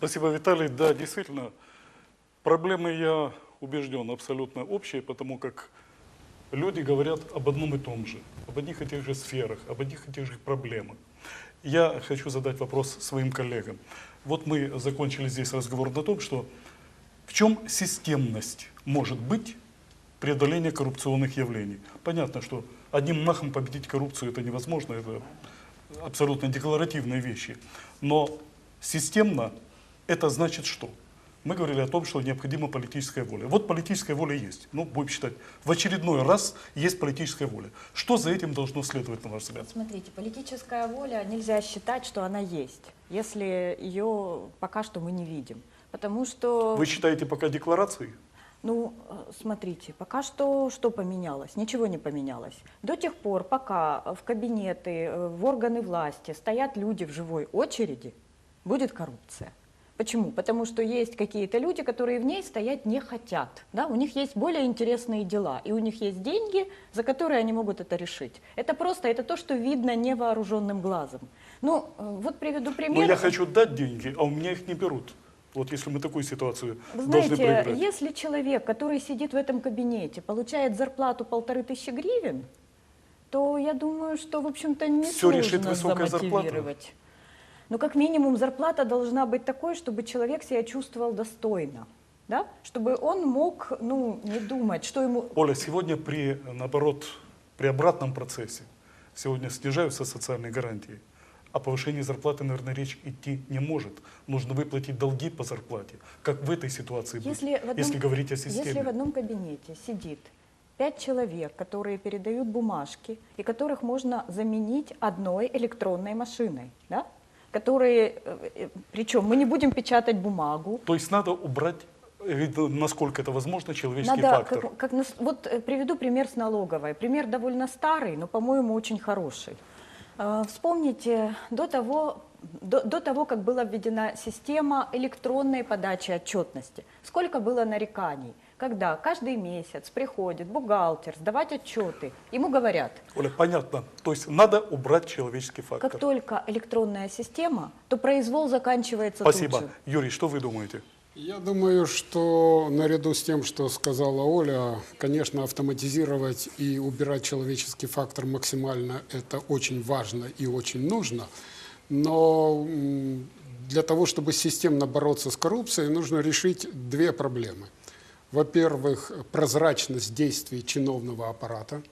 Спасибо, Виталий. Да, действительно, проблемы, я убежден, абсолютно общие, потому как люди говорят об одном и том же, об одних и тех же сферах, об одних и тех же проблемах. Я хочу задать вопрос своим коллегам. Вот мы закончили здесь разговор на том, что в чем системность может быть преодоления коррупционных явлений. Понятно, что одним махом победить коррупцию это невозможно, это абсолютно декларативные вещи. Но системно это значит что? Мы говорили о том, что необходима политическая воля. Вот политическая воля есть. Ну, будем считать, в очередной раз есть политическая воля. Что за этим должно следовать, на ваш взгляд? Смотрите, политическая воля нельзя считать, что она есть, если ее пока что мы не видим. Потому что, Вы считаете пока декларацией? ну, э, смотрите, пока что что поменялось? Ничего не поменялось. До тех пор, пока в кабинеты, э, в органы власти стоят люди в живой очереди, будет коррупция. Почему? Потому что есть какие-то люди, которые в ней стоять не хотят. Да? У них есть более интересные дела, и у них есть деньги, за которые они могут это решить. Это просто это то, что видно невооруженным глазом. Ну, э, вот приведу пример. Но я хочу дать деньги, а у меня их не берут. Вот если мы такую ситуацию Вы должны знаете, проиграть. если человек, который сидит в этом кабинете, получает зарплату полторы тысячи гривен, то я думаю, что, в общем-то, не Всё решит высокая зарплата. Но как минимум зарплата должна быть такой, чтобы человек себя чувствовал достойно. Да? Чтобы он мог ну, не думать, что ему... Оля, сегодня при, наоборот, при обратном процессе, сегодня снижаются социальные гарантии, о повышении зарплаты, наверное, речь идти не может. Нужно выплатить долги по зарплате. Как в этой ситуации быть, Если, в одном- если говорить о системе? если в одном кабинете сидит пять человек, которые передают бумажки, и которых можно заменить одной электронной машиной, да? Которые, причем мы не будем печатать бумагу, То есть надо убрать, э, насколько это возможно, человеческий надо, фактор. как, как вот э, приведу пример с налоговой. Пример довольно старый, но, по-моему, очень хороший. Э, Вспомните, до того, до, до того, как была введена система электронной подачи отчетности, сколько было нареканий, когда каждый месяц приходит бухгалтер сдавать отчеты, ему говорят, Оля, понятно. То есть надо убрать человеческий фактор. как только электронная система, то произвол заканчивается тут Спасибо. же. Юрий, что вы думаете? Я думаю, что наряду с тем, что сказала Оля, конечно, автоматизировать и убирать человеческий фактор максимально это очень важно и очень нужно. Но для того, чтобы системно бороться с коррупцией, нужно решить две проблемы. Во-первых, прозрачность действий чиновного аппарата.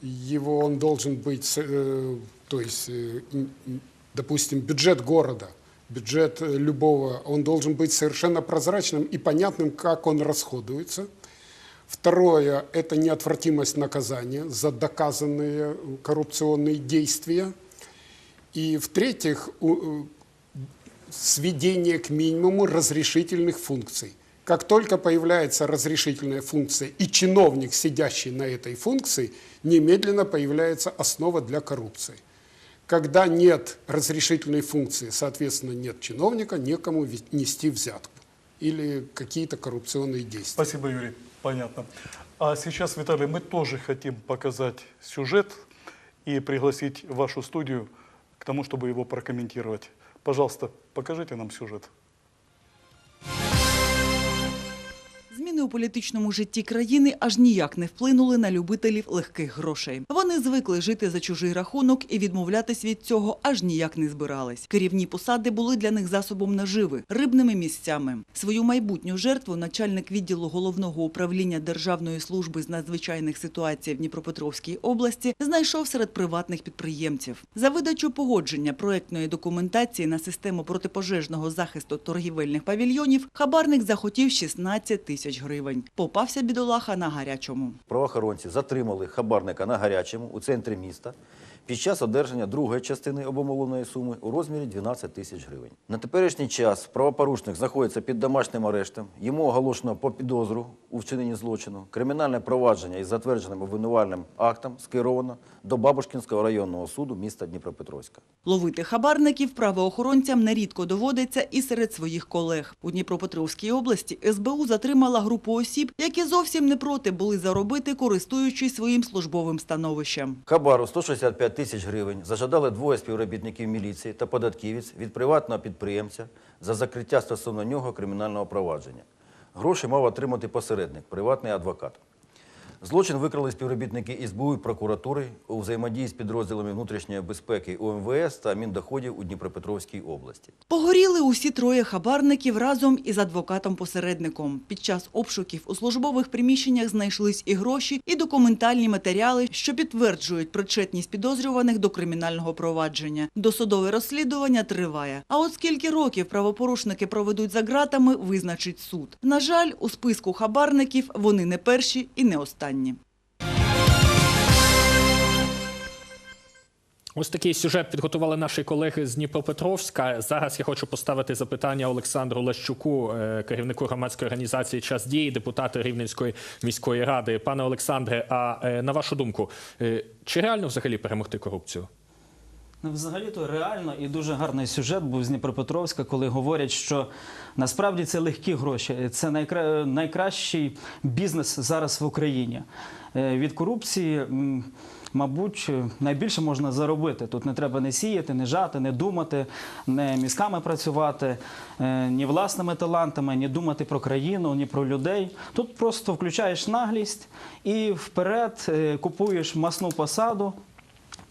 Его он должен быть, э, то есть, э, допустим, бюджет города, бюджет э, любого, он должен быть совершенно прозрачным и понятным, как он расходуется. Второе – это неотвратимость наказания за доказанные коррупционные действия. И в-третьих, сведение к минимуму разрешительных функций. Как только появляется разрешительная функция и чиновник, сидящий на этой функции, немедленно появляется основа для коррупции. Когда нет разрешительной функции, соответственно, нет чиновника, некому нести взятку или какие-то коррупционные действия. Спасибо, Юрий. Понятно. А сейчас, Виталий, мы тоже хотим показать сюжет и пригласить вашу студию к тому, чтобы его прокомментировать. Пожалуйста, покажите нам сюжет. Зміни у політичному житті країни аж ніяк не вплинули на любителів легких грошей. Вони звикли жити за чужий рахунок і відмовлятись від цього аж ніяк не збирались. Керівні посади були для них засобом наживи, рибними місцями. Свою майбутню жертву начальник відділу головного управління Державної служби з надзвичайних ситуацій в Дніпропетровській області знайшов серед приватних підприємців. За видачу погодження проектної документації на систему протипожежного захисту торгівельних павільйонів хабарник захотів 16 тисяч гривень. Попався бідолаха на гарячому. Правоохоронці затримали хабарника на гарячому у центрі міста під час одержання другої частини обумовленої суми у розмірі 12 тисяч гривень. На теперішній час правопорушник знаходиться під домашнім арештом. Йому оголошено по підозру у вчиненні злочину. Кримінальне провадження із затвердженим обвинувальним актом скеровано до Бабушкінського районного суду міста Дніпропетровська. Ловити хабарників правоохоронцям нерідко доводиться і серед своїх колег. У Дніпропетровській області СБУ затримала групу осіб, які зовсім не проти були заробити, користуючись своїм службовим становищем. Хабару 165 тисяч гривень зажадали двоє співробітників міліції та податківець від приватного підприємця за закриття стосовно нього кримінального провадження. Гроші мав отримати посередник, приватний адвокат. Злочин викрили співробітники СБУ і прокуратури у взаємодії з підрозділами внутрішньої безпеки УМВС та Міндоходів у Дніпропетровській області. Погоріли усі троє хабарників разом із адвокатом-посередником. Під час обшуків у службових приміщеннях знайшлись і гроші, і документальні матеріали, що підтверджують причетність підозрюваних до кримінального провадження. Досудове розслідування триває. А от скільки років правопорушники проведуть за ґратами, визначить суд. На жаль, у списку хабарників вони не перші і не останні. Ось такий сюжет підготували наші колеги з Дніпропетровська. Зараз я хочу поставити запитання Олександру Лащуку, е, керівнику громадської організації Час дії, депутату Рівненської міської ради. Пане Олександре, а е, на вашу думку, е, чи реально взагалі перемогти корупцію? Ну, Взагалі-то реально і дуже гарний сюжет був з Дніпропетровська, коли говорять, що насправді це легкі гроші, це найкра... найкращий бізнес зараз в Україні. Е, Від корупції, мабуть, найбільше можна заробити. Тут не треба не сіяти, не жати, не думати, не мізками працювати, е, ні власними талантами, ні думати про країну, ні про людей. Тут просто включаєш наглість і вперед е, купуєш масну посаду.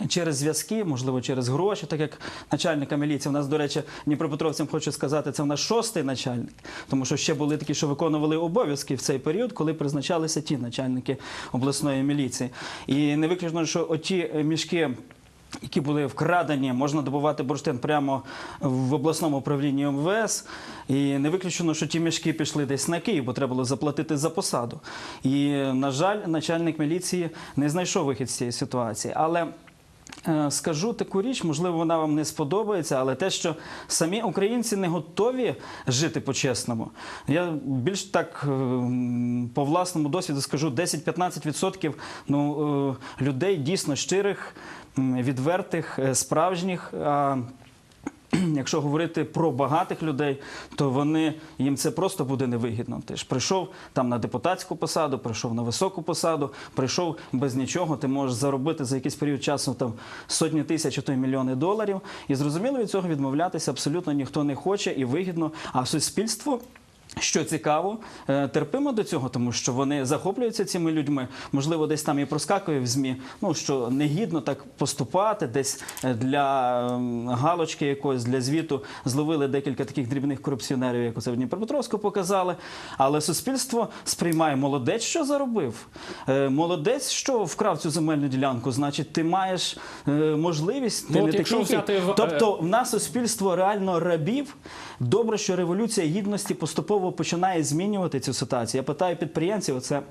Через зв'язки, можливо, через гроші, так як начальника міліції. У нас, до речі, Дніпропетровцям хочу сказати, це в нас шостий начальник, тому що ще були такі, що виконували обов'язки в цей період, коли призначалися ті начальники обласної міліції. І не виключно, що оті мішки. Які були вкрадені, можна добувати бурштин прямо в обласному управлінні МВС. І не виключено, що ті мішки пішли десь на Київ, бо треба було заплатити за посаду. І, на жаль, начальник міліції не знайшов вихід з цієї ситуації. Але Скажу таку річ, можливо, вона вам не сподобається, але те, що самі українці не готові жити по-чесному. Я більш так е, по власному досвіду скажу, 10-15% ну, е, людей дійсно щирих, відвертих, е, справжніх. Якщо говорити про багатих людей, то вони їм це просто буде невигідно. Ти ж прийшов там на депутатську посаду, прийшов на високу посаду, прийшов без нічого. Ти можеш заробити за якийсь період часу там сотні тисяч, а то й мільйони доларів. І зрозуміло, від цього відмовлятися абсолютно ніхто не хоче і вигідно. А суспільство. Що цікаво, е, терпимо до цього, тому що вони захоплюються цими людьми. Можливо, десь там і проскакує в змі. Ну що негідно так поступати, десь е, для ем, галочки якоїсь для звіту зловили декілька таких дрібних корупціонерів, як оце в Дніпропетровську показали. Але суспільство сприймає молодець, що заробив. Е, Молодець, що вкрав цю земельну ділянку. Значить, ти маєш можливість. Ти Ну, не от такий. взяти Тобто в нас суспільство реально рабів. Добре, що революція гідності поступово починає змінювати цю ситуацію. Я питаю підприємців, це.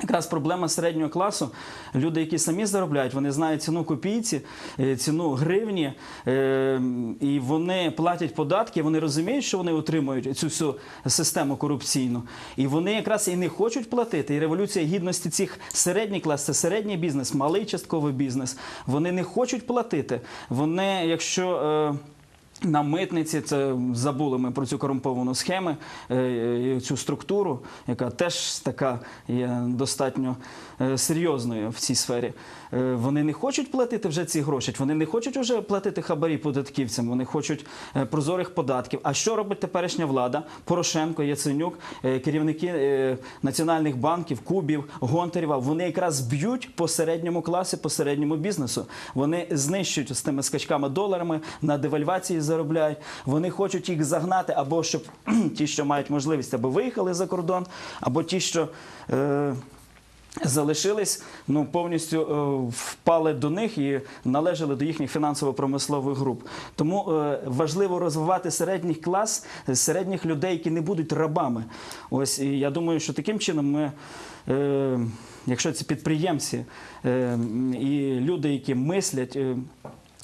Якраз проблема середнього класу. Люди, які самі заробляють, вони знають ціну копійці, е, ціну гривні, е, і вони платять податки, вони розуміють, що вони отримують цю всю систему корупційну. І вони якраз і не хочуть платити. І революція гідності цих середній клас, це середній бізнес, малий частковий бізнес. Вони не хочуть платити. Вони, якщо. Е, на митниці це забули ми про цю корумповану схему, е, цю структуру, яка теж така є достатньо е, серйозною в цій сфері. Е, Вони не хочуть платити вже ці гроші. Вони не хочуть вже платити хабарі податківцям. Вони хочуть е, прозорих податків. А що робить теперішня влада? Порошенко, Яценюк, е, керівники національних банків, Кубів, Гонтарєва. Вони якраз б'ють по середньому класі, по середньому бізнесу. Вони знищують з тими скачками доларами на девальвації заробляють. Вони хочуть їх загнати, або щоб ті, що мають можливість, або виїхали за кордон, або ті, що. Залишились, ну повністю е, впали до них і належали до їхніх фінансово-промислових груп. Тому е, важливо розвивати середній клас, середніх людей, які не будуть рабами. Ось і я думаю, що таким чином ми. Е, Якщо це підприємці е, і люди, які мислять, е,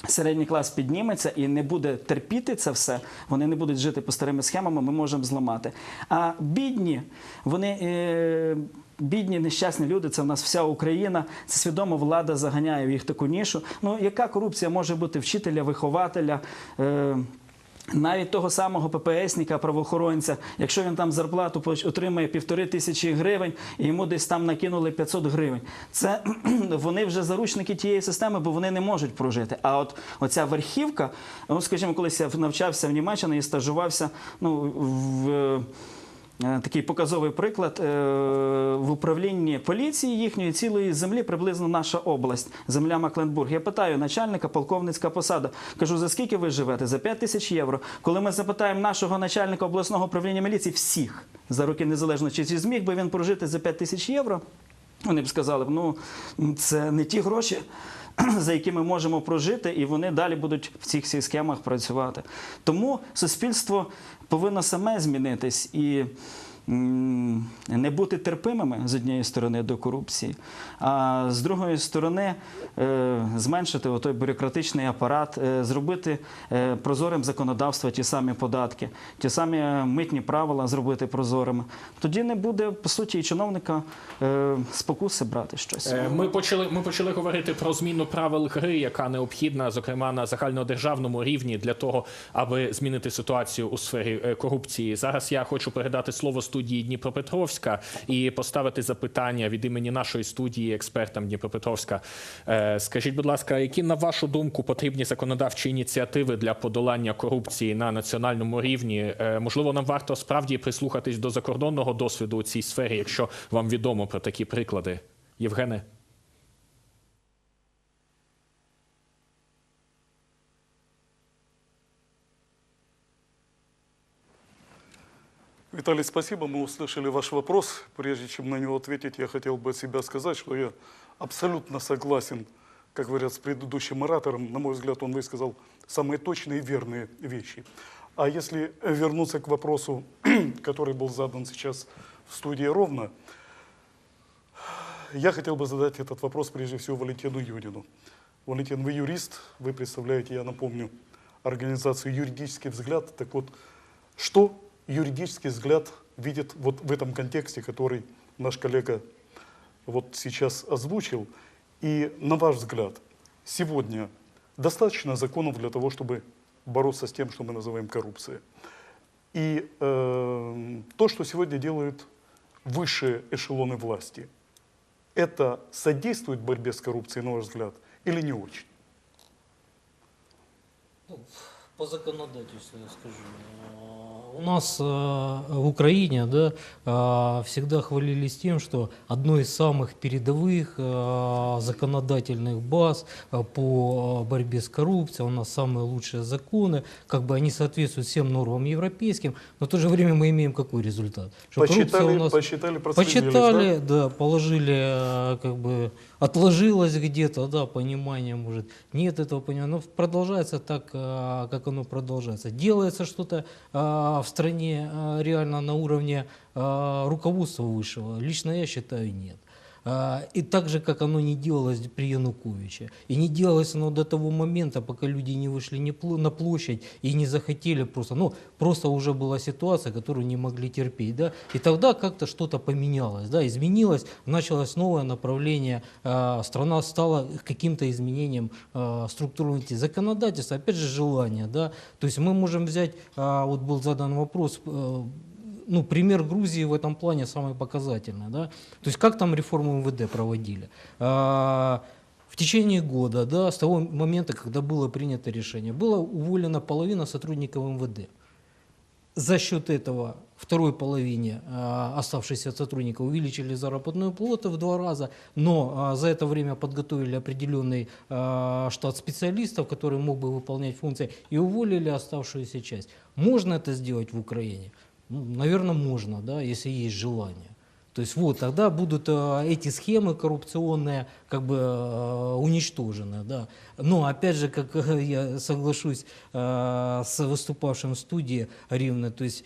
середній клас підніметься і не буде терпіти це все, вони не будуть жити по старими схемами, ми можемо зламати. А бідні, вони. Е, Бідні, нещасні люди, це в нас вся Україна. Це свідомо влада заганяє в їх таку нішу. Ну, яка корупція може бути вчителя, вихователя, е, Навіть того самого ППСника, правоохоронця, якщо він там зарплату отримує півтори тисячі гривень, і йому десь там накинули 500 гривень. Це вони вже заручники тієї системи, бо вони не можуть прожити. А от оця верхівка, ну скажімо, колись я навчався в Німеччині і стажувався ну, в. Е, Такий показовий приклад е, в управлінні поліції їхньої цілої землі приблизно наша область, земля Макленбург. Я питаю начальника, полковницька посада. Кажу, за скільки ви живете? За 5 тисяч євро. Коли ми запитаємо нашого начальника обласного управління міліції, всіх за роки незалежності, чи зміг би він прожити за 5 тисяч євро? Вони б сказали, ну це не ті гроші, за які ми можемо прожити, і вони далі будуть в цих всіх схемах працювати. Тому суспільство повинно саме змінитись і не бути терпимими з однієї сторони до корупції, а з другої сторони е, зменшити той бюрократичний апарат, е, зробити е, прозорим законодавство, ті самі податки, ті самі митні правила зробити прозорими. Тоді не буде по суті і чиновника спокуси брати щось. Ми почали, ми почали говорити про зміну правил гри, яка необхідна, зокрема на загальнодержавному рівні, для того, аби змінити ситуацію у сфері корупції. Зараз я хочу передати слово студії Дніпропетровська і поставити запитання від імені нашої студії експертам Дніпропетровська. Е, Скажіть, будь ласка, які на вашу думку потрібні законодавчі ініціативи для подолання корупції на національному рівні? Е, Можливо, нам варто справді прислухатись до закордонного досвіду у цій сфері, якщо вам відомо про такі приклади. Євгене? Виталий, спасибо. Мы услышали ваш вопрос. Прежде чем на него ответить, я хотел бы от себя сказать, что я абсолютно согласен, как говорят, с предыдущим оратором. На мой взгляд, он высказал самые точные и верные вещи. А если вернуться к вопросу, который был задан сейчас в студии ровно, я хотел бы задать этот вопрос прежде всего Валентину Юрину. Валентин, вы юрист, вы представляете, я напомню, организацию «Юридический взгляд». Так вот, что юридический взгляд видит вот в этом контексте, который наш коллега вот сейчас озвучил? И на ваш взгляд, сегодня достаточно законов для того, чтобы бороться с тем, что мы называем коррупцией? И э, то, что сегодня делают высшие эшелоны власти, это содействует борьбе с коррупцией, на ваш взгляд, или не очень? Ну, по законодательству я скажу. А, У нас э, в Украине да, а, всегда хвалились тем, что одной из самых передовых а, законодательных баз а, по а, борьбе с коррупцией, у нас самые лучшие законы, как бы они соответствуют всем нормам европейским, но в то же время мы имеем какой результат? Что коррупция Посчитали, у нас- посчитали, проследились, Почитали, да? да, положили, э, как бы отложилось где-то, да, понимание может. Нет этого понимания, но продолжается так, э, как оно продолжается. Делается что-то э, в стране э, реально на уровне руководства высшего. Лично я считаю, нет. А, И так же, как оно не делалось при Януковиче. И не делалось оно до того момента, пока люди не вышли на площадь и не захотели просто. Ну, просто уже была ситуация, которую не могли терпеть. Да? И тогда как-то что-то поменялось, да? изменилось, началось новое направление. а, Страна стала каким-то изменением а, структурности законодательства. Опять же, желание. Да? То есть мы можем взять, вот был задан вопрос, э, ну, пример Грузии в этом плане самый показательный. Да? То есть как там реформу МВД проводили? А, В течение года, да, с того момента, когда было принято решение, было уволена половина сотрудников МВД. За счет этого второй половине а, оставшихся сотрудников увеличили заработную плату в два раза, но а, за это время подготовили определенный а, штат специалистов, который мог бы выполнять функции, и уволили оставшуюся часть. Можно это сделать в Украине? Ну, наверное, можно, да, если есть желание. То есть вот тогда будут э, эти схемы коррупционные как бы э, уничтожены, да. Но опять же, как э, я соглашусь э, с выступавшим в студии Ривны, то есть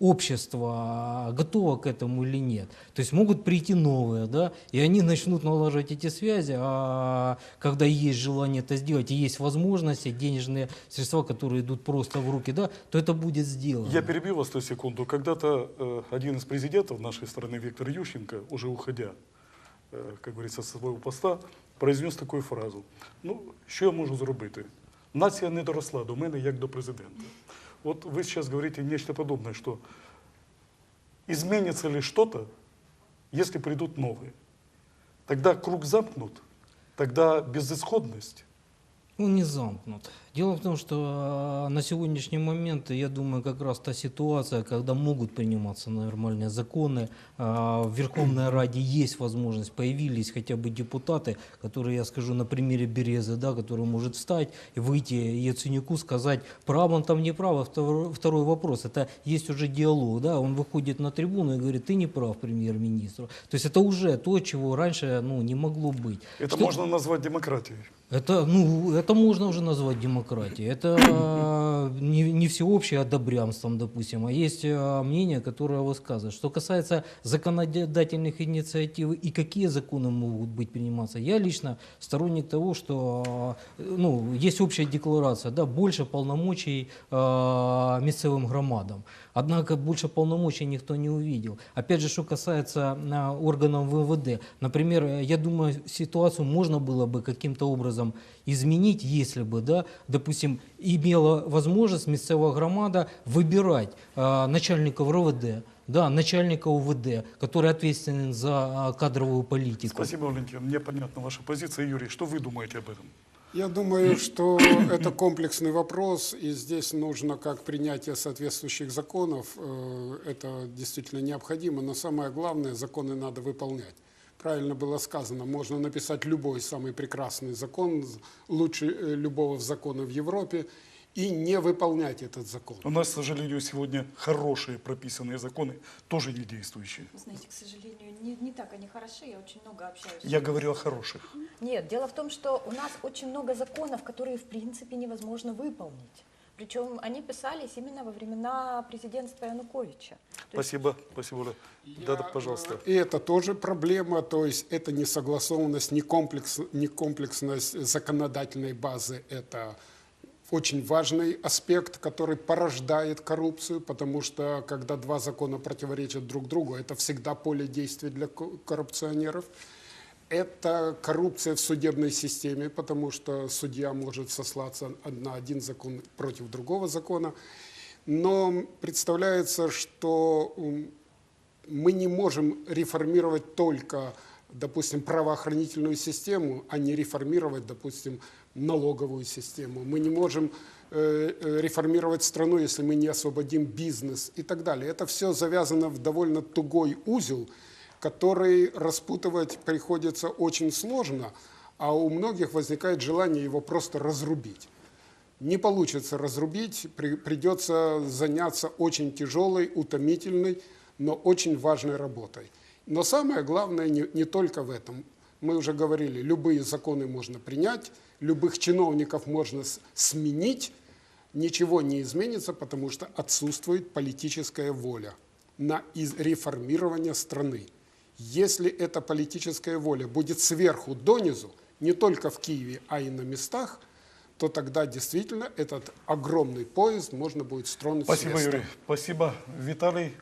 общество готово к этому или нет. То есть могут прийти новые, да, и они начнут налаживать эти связи, а когда есть желание это сделать, и есть возможности, денежные средства, которые идут просто в руки, да, то это будет сделано. Я перебью вас на секунду. Когда-то э, один из президентов нашей страны, Виктор Ющенко, уже уходя, как говорится, со своего поста, произнес такую фразу. Ну, що я можу зробити? нація не доросла до мене як до президента. От ви зараз говорите нечто подобное, что изменится ли что-то, если придут новые? Тогда круг замкнут, тогда безысходность. Ну, не замкнут. Дело в том, что э, на сегодняшний момент, я думаю, как раз та ситуация, когда могут приниматься нормальные законы, э, в Верховной Раде есть возможность, появились хотя бы депутаты, которые, я скажу на примере Березы, да, который может встать и выйти Яценюку, сказать, прав он там, не прав. А Второй, второй вопрос, это есть уже диалог, да, он выходит на трибуну и говорит, ты не прав, премьер-министр. То есть это уже то, чего раньше ну, не могло быть. Это Что- можно назвать демократией. это, ну, это можно уже назвать демократией. Это э, не, не всеобщее одобрямством, допустим, а есть э, мнение, которое высказывает. Что касается законодательных инициатив и какие законы могут быть приниматься, я лично сторонник того, что э, ну, есть общая декларация, да, больше полномочий э, местным громадам. Однако больше полномочий никто не увидел. Опять же, что касается а, органов ВВД. Например, э, я думаю, ситуацию можно было бы каким-то образом изменить, если бы, да, допустим, имела возможность местная громада выбирать а, начальников РОВД, да, начальника УВД, который ответственен за а, кадровую политику. Спасибо, Валентин. Мне понятна ваша позиция. Юрий, что вы думаете об этом? Я думаю, что это комплексный вопрос, и здесь нужно как принятие соответствующих законов, э, это действительно необходимо, но самое главное, законы надо выполнять. Правильно было сказано, можно написать любой самый прекрасный закон, лучше э, любого закона в Европе, и не выполнять этот закон. У нас, к сожалению, сегодня хорошие прописанные законы, тоже не действующие. Вы знаете, к сожалению, не, не так они хороши, я очень много общаюсь. Я говорю о хороших. Нет, дело в том, что у нас очень много законов, которые в принципе невозможно выполнить. Причем они писались именно во времена президентства Януковича. То есть Спасибо, спасибо, Оля. Да, да, пожалуйста. И это тоже проблема, то есть это не согласованность, не, комплекс, не комплексность законодательной базы, это очень важный аспект, который порождает коррупцию, потому что когда два закона противоречат друг другу, это всегда поле действия для ко- коррупционеров. Это коррупция в судебной системе, потому что судья может сослаться на один закон против другого закона. Но представляется, что мы не можем реформировать только, допустим, правоохранительную систему, а не реформировать, допустим, налоговую систему. Мы не можем э, э, реформировать страну, если мы не освободим бизнес и так далее. Это все завязано в довольно тугой узел, который распутывать приходится очень сложно, а у многих возникает желание его просто разрубить. Не получится разрубить, при- придется заняться очень тяжелой, утомительной, но очень важной работой. Но самое главное не, не только в этом. Мы уже говорили, любые законы можно принять, любых чиновников можно сменить, ничего не изменится, потому что отсутствует политическая воля на реформирование страны. Если эта политическая воля будет сверху донизу, не только в Киеве, а и на местах, то тогда действительно этот огромный поезд можно будет стронуть с Спасибо. Юрий. Спасибо, Виталий.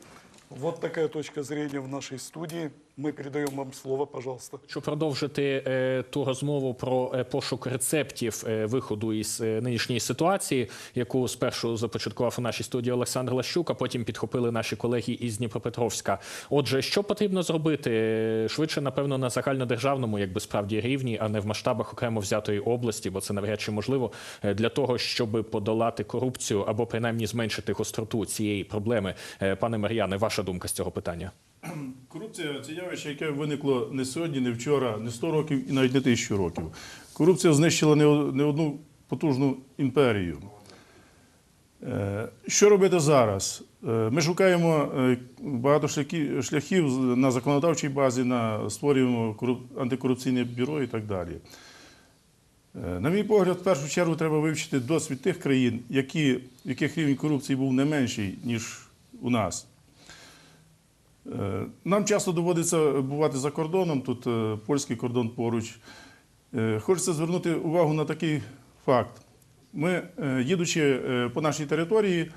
Вот такая точка зрения в нашей студии. Мы передаем вам слово, пожалуйста. Хочу продовжити е, ту розмову про е, пошук рецептів е, виходу із е, нинішньої ситуації, яку спершу започаткував у нашій студії Олександр Лащук, а потім підхопили наші колеги із Дніпропетровська. Отже, що потрібно зробити Е, швидше, напевно, на загальнодержавному, якби справді рівні, а не в масштабах окремо взятої області, бо це навряд чи можливо е, для того, щоб подолати корупцію або принаймні зменшити гостроту цієї проблеми. Е, Пане Мар'яне, ваша думка з цього питання? Корупція це явище, яке виникло не сьогодні, не вчора, не 100 років і навіть не тисячу років. Корупція знищила не одну потужну імперію. Е, Що робити зараз? Е, Ми шукаємо е, багато шляхів, на законодавчій базі, створюємо антикорупційне бюро і так далі. На мій погляд, в першу чергу треба вивчити досвід тих країн, які, яких рівень корупції був не менший, ніж у нас. Е, Нам часто доводиться бувати за кордоном, тут е, польський кордон поруч. Е, Хочеться звернути увагу на такий факт. Ми, їдучи по нашій території,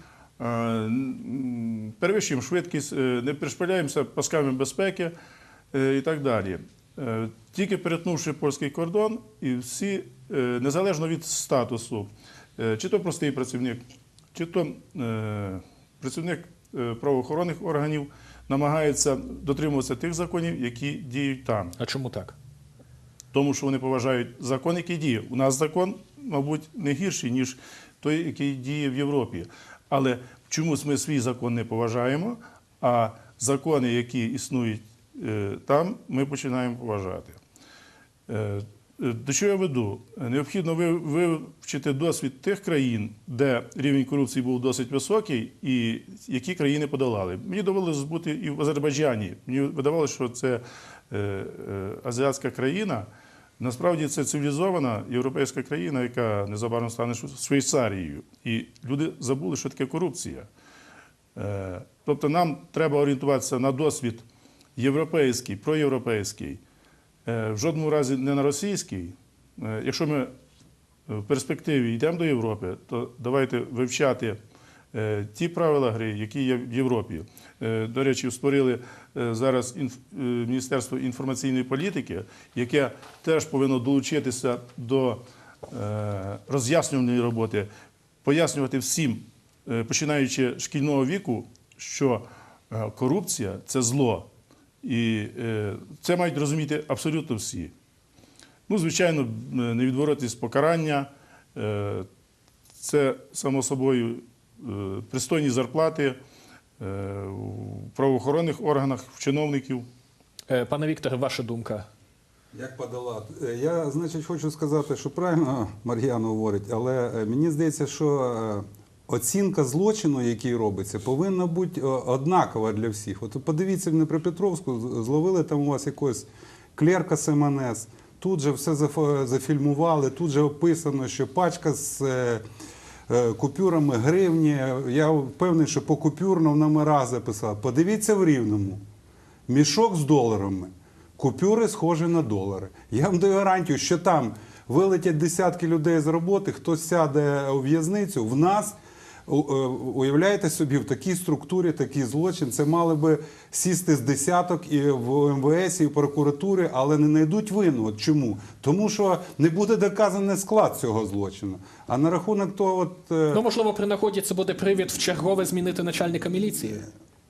перевищуємо швидкість, не пришпиляємося пасками безпеки і так далі. Тільки перетнувши польський кордон, і всі, незалежно від статусу, чи то простий працівник, чи то працівник правоохоронних органів намагається дотримуватися тих законів, які діють там. А чому так? Тому що вони поважають закон, який діє. У нас закон, мабуть, не гірший, ніж той, який діє в Європі. Але чомусь ми свій закон не поважаємо, а закони, які існують е, там, ми починаємо поважати. Е, До чого я веду? Необхідно ви- вивчити досвід тих країн, де рівень корупції був досить високий, і які країни подолали. Мені довелося бути і в Азербайджані. Мені видавалося, що це е, е, азіатська країна. Насправді це цивілізована європейська країна, яка незабаром стане Швейцарією. І люди забули, що таке корупція. Тобто нам треба орієнтуватися на досвід європейський, проєвропейський, в жодному разі не на російський. Е, Якщо ми в перспективі йдемо до Європи, то давайте вивчати е, ті правила гри, які є в Європі. Е, До речі, створили е, зараз е, Міністерство інформаційної політики, яке теж повинно долучитися до е, роз'яснювальної роботи, пояснювати всім, е, починаючи з шкільного віку, що е, корупція це зло. І е, це мають розуміти абсолютно всі. Ну, звичайно, е, невідворотність покарання, е, це, само собою, пристойні зарплати в правоохоронних органах, в чиновників. Пане Вікторе, ваша думка? Як подолати? Я, значить, хочу сказати, що правильно Мар'яна говорить, але мені здається, що оцінка злочину, який робиться, повинна бути е, однакова для всіх. От подивіться в Дніпропетровську, зловили там у вас якогось клерка МНС, тут же все зафільмували, тут же описано, що пачка з е, е, купюрами гривні. Я впевнений, що по купюрно номера записав. Подивіться в рівному. Мішок з доларами. Купюри схожі на долари. Я вам даю гарантію, що там вилетять десятки людей з роботи, хтось сяде у в'язницю. В нас, е, уявляєте собі, в такій структурі такий злочин. Це мали би сісти з десяток і в МВС, і в прокуратури, але не знайдуть вину. От чому? Тому що не буде доказаний склад цього злочину. А на рахунок того, от. е, Ну, можливо, при нагоді це буде привід в чергове змінити начальника міліції.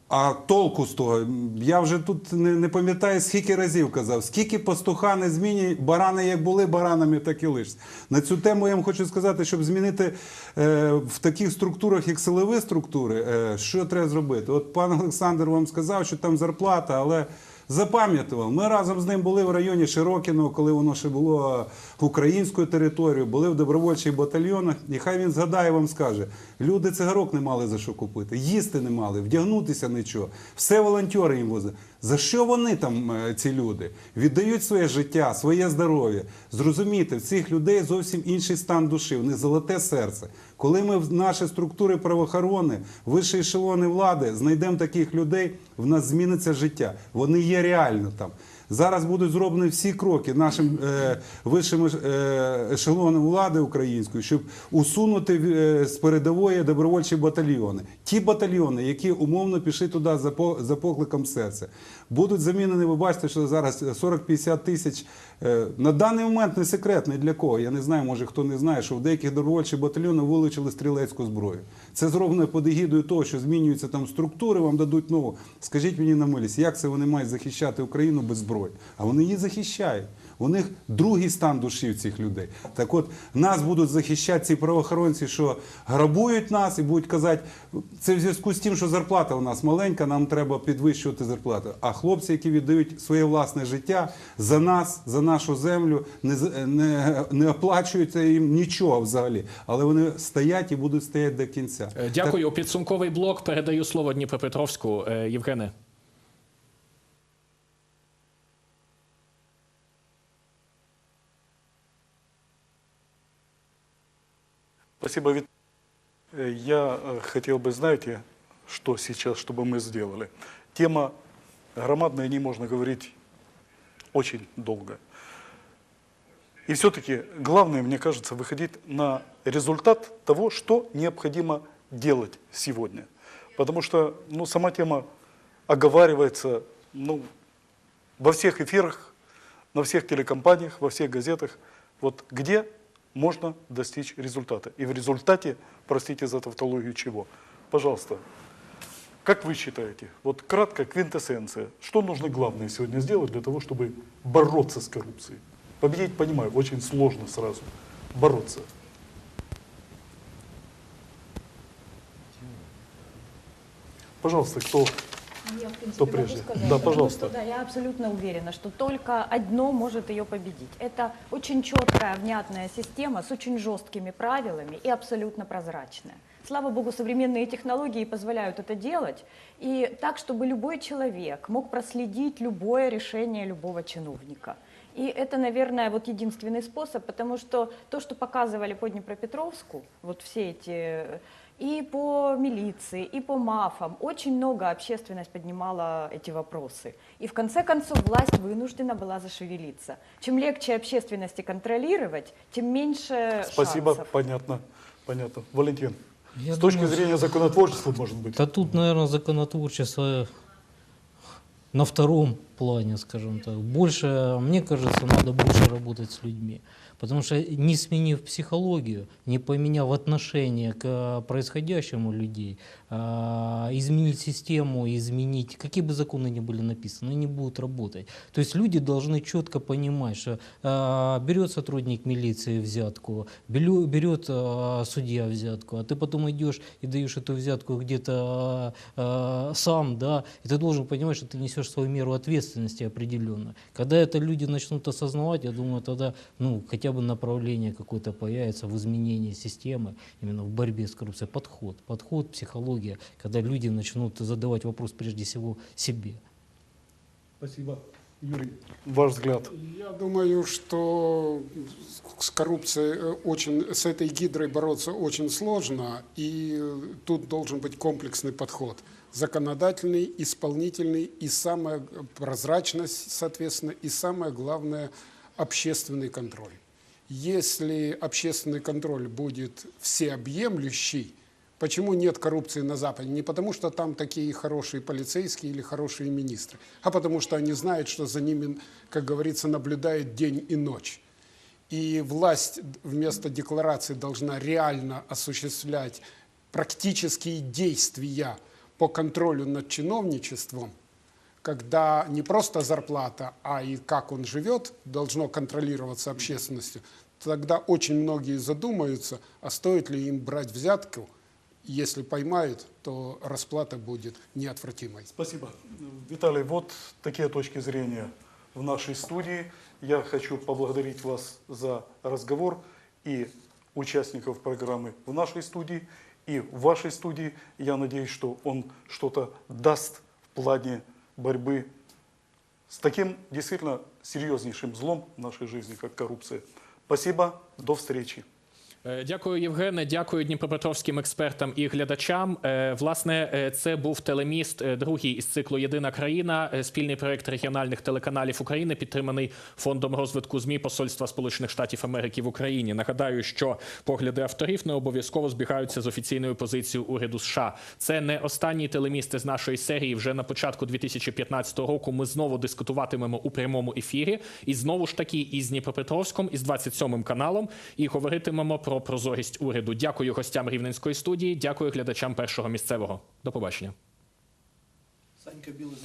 А толку з того? Я вже тут не, не пам'ятаю, скільки разів казав, скільки пастуха не зміні, барани як були баранами, так і лиш. На цю тему я вам хочу сказати, щоб змінити е, в таких структурах, як силові структури, е, що треба зробити? От пан Олександр вам сказав, що там зарплата, але запам'ятував. Ми разом з ним були в районі Широкіного, коли воно ще було українською територією, були в добровольчих батальйонах. І хай він згадає вам скаже: люди цигарок не мали за що купити, їсти не мали, вдягнутися нічого. Все волонтери їм возили. За що вони там, е, ці люди? Віддають своє життя, своє здоров'я. Зрозумійте, в цих людей зовсім інший стан душі, в них золоте серце. Коли ми в наші структури правоохорони, вищі ешелони влади знайдемо таких людей, в нас зміниться життя. Вони є реально там. Зараз будуть зроблені всі кроки нашим е, вищим е, ешелоном влади української, щоб усунути е, з передової добровольчі батальйони. Ті батальйони, які умовно пішли туди за, по, за покликом серця, будуть замінені. Ви бачите, що зараз 40-50 тисяч. Е, на даний момент не секрет ні для кого. Я не знаю, може хто не знає, що в деяких добровольчих батальйонах вилучили стрілецьку зброю. Це зроблено під егідою того, що змінюються там структури, вам дадуть нову. Скажіть мені на милість, як це вони мають захищати Україну без зброї? А вони її захищають. У них другий стан душі в цих людей. Так от нас будуть захищати ці правоохоронці, що грабують нас і будуть казати, це в зв'язку з тим, що зарплата у нас маленька, нам треба підвищувати зарплату. А хлопці, які віддають своє власне життя за нас, за нашу землю, не, не, не оплачується їм нічого взагалі. Але вони стоять і будуть стояти до кінця. Е, Дякую. Підсумковий блок. Передаю слово Дніпропетровську. Е, Євгене. Спасибо, Вит- Э, Я э, хотел бы, знаете, что сейчас, чтобы мы сделали? Тема громадная, о ней можно говорить очень долго. И все-таки главное, мне кажется, выходить на результат того, что необходимо делать сегодня. Потому что ну, сама тема оговаривается ну, во всех эфирах, на всех телекомпаниях, во всех газетах. Вот где можно достичь результата. И в результате, простите за тавтологию, чего? Пожалуйста, как вы считаете, вот кратко, квинтэссенция, что нужно главное сегодня сделать для того, чтобы бороться с коррупцией? Победить, понимаю, очень сложно сразу. Бороться. Пожалуйста, кто Я, в принципе, Кто могу прежде? сказать, Да, пожалуйста. что, да, я абсолютно уверена, что только одно может ее победить. Это очень четкая, внятная система с очень жесткими правилами и абсолютно прозрачная. Слава богу, современные технологии позволяют это делать, и так, чтобы любой человек мог проследить любое решение любого чиновника. И это, наверное, вот единственный способ, потому что то, что показывали по Днепропетровску, вот все эти и по милиции, и по мафам, очень много общественность поднимала эти вопросы. И в конце концов власть вынуждена была зашевелиться. Чем легче общественности контролировать, тем меньше Спасибо, шансов. понятно, понятно. Валентин, Я с точки думаю, зрения законотворчества, может быть. Да тут, наверное, законотворчество на втором плане, скажем так. Больше, мне кажется, надо больше работать с людьми. Потому что не сменив психологию, не поменяв отношение к э, происходящему людей, а, изменить систему, изменить, какие бы законы ни были написаны, они будут работать. То есть люди должны четко понимать, что а, берет сотрудник милиции взятку, берет судья взятку, а ты потом идешь и даешь эту взятку где-то сам, да, и ты должен понимать, что ты несешь свою меру ответственности определенную. Когда это люди начнут осознавать, я думаю, тогда ну, хотя бы направление какое-то появится в изменении системы, именно в борьбе с коррупцией. Подход, подход, психология, когда люди начнут задавать вопрос прежде всего себе. Спасибо. Юрий, ваш взгляд. Я думаю, что с коррупцией э, очень, с этой гидрой бороться очень сложно, и э, тут должен быть комплексный подход. Законодательный, исполнительный, и самая прозрачность, соответственно, и самое главное, общественный контроль. Если общественный контроль будет всеобъемлющий, Почему нет коррупции на Западе? Не потому, что там такие хорошие полицейские или хорошие министры, а потому что они знают, что за ними, как говорится, наблюдает день и ночь. И власть вместо декларации должна реально осуществлять практические действия по контролю над чиновничеством, когда не просто зарплата, а и как он живет, должно контролироваться общественностью, тогда очень многие задумаются, а стоит ли им брать взятку, если поймают, то расплата будет неотвратимой. Спасибо. Виталий, вот такие точки зрения в нашей студии. Я хочу поблагодарить вас за разговор и участников программы в нашей студии и в вашей студии. Я надеюсь, что он что-то даст в плане борьбы с таким действительно серьезнейшим злом в нашей жизни, как коррупция. Спасибо, до встречи. Е, Дякую, Євгене. Дякую дніпропетровським експертам і глядачам. Е, Власне, е, це був телеміст, другий із циклу Єдина країна, спільний проект регіональних телеканалів України, підтриманий фондом розвитку змі Посольства Сполучених Штатів Америки в Україні. Нагадаю, що погляди авторів не обов'язково збігаються з офіційною позицією уряду США. Це не останній телеміст із нашої серії. Вже на початку 2015 року ми знову дискутуватимемо у прямому ефірі. І знову ж таки із Дніпропетровськом, із 27 каналом, і говоритимемо про прозорість уряду. Дякую гостям рівненської студії. Дякую глядачам першого місцевого. До побачення. Санька білий